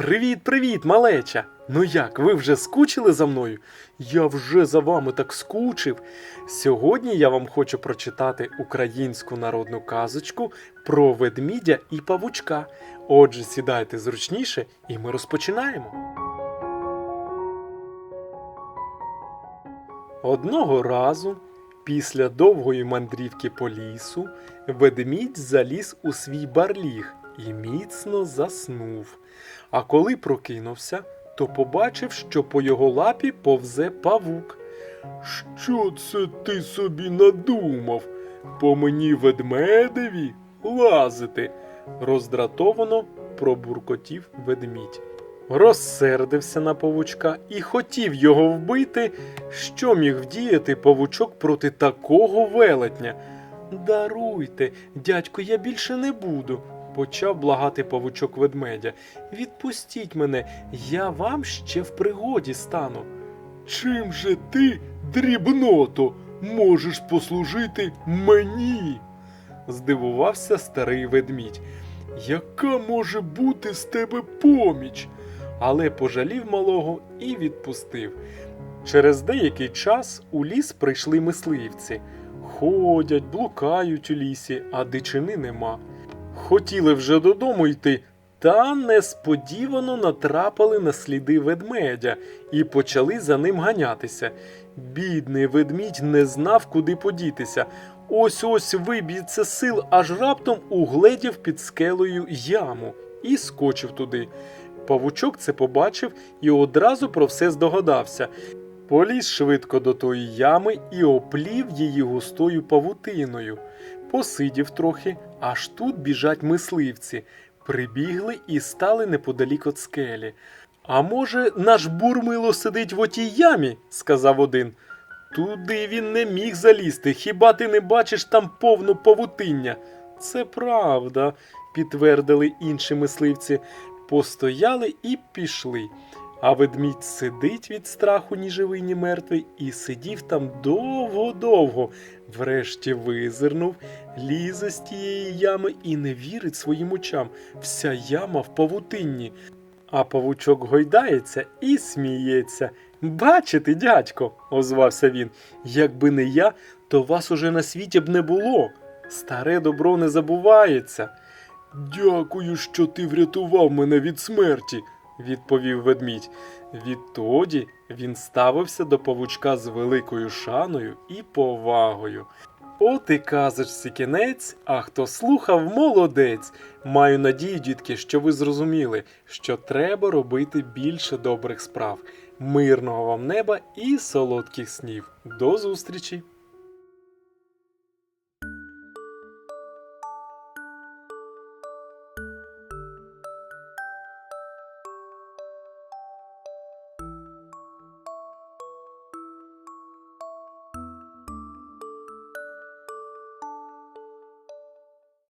Привіт, привіт, малеча! Ну як, ви вже скучили за мною? Я вже за вами так скучив. Сьогодні я вам хочу прочитати українську народну казочку про ведмідя і павучка. Отже, сідайте зручніше, і ми розпочинаємо. Одного разу, після довгої мандрівки по лісу, ведмідь заліз у свій барліг і міцно заснув. А коли прокинувся, то побачив, що по його лапі повзе павук. Що це ти собі надумав? По мені ведмедеві лазити? роздратовано пробуркотів ведмідь. Розсердився на павучка і хотів його вбити, що міг вдіяти павучок проти такого велетня. Даруйте, дядько, я більше не буду, почав благати павучок ведмедя. Відпустіть мене, я вам ще в пригоді стану. Чим же ти, дрібното, можеш послужити мені? здивувався старий ведмідь. Яка може бути з тебе поміч? Але пожалів малого і відпустив. Через деякий час у ліс прийшли мисливці. Ходять, блукають у лісі, а дичини нема. Хотіли вже додому йти, та несподівано натрапили на сліди ведмедя і почали за ним ганятися. Бідний ведмідь не знав, куди подітися. Ось ось виб'ється сил, аж раптом угледів під скелею яму і скочив туди. Павучок це побачив і одразу про все здогадався. Поліз швидко до тої ями і оплів її густою павутиною. Посидів трохи, аж тут біжать мисливці. Прибігли і стали неподалік від скелі. А може, наш бурмило сидить в отій ямі? сказав один. Туди він не міг залізти, хіба ти не бачиш там повно павутиння? Це правда, підтвердили інші мисливці. Постояли і пішли. А ведмідь сидить від страху ні живий, ні мертвий, і сидів там довго-довго. Врешті визирнув, лізе з тієї ями і не вірить своїм очам. Вся яма в павутинні. А павучок гойдається і сміється. Бачите, дядько, озвався він, якби не я, то вас уже на світі б не було. Старе добро не забувається. Дякую, що ти врятував мене від смерті, відповів ведмідь. Відтоді він ставився до павучка з великою шаною і повагою. От і казочці кінець, а хто слухав, молодець. Маю надію, дітки, що ви зрозуміли, що треба робити більше добрих справ. Мирного вам неба і солодких снів. До зустрічі!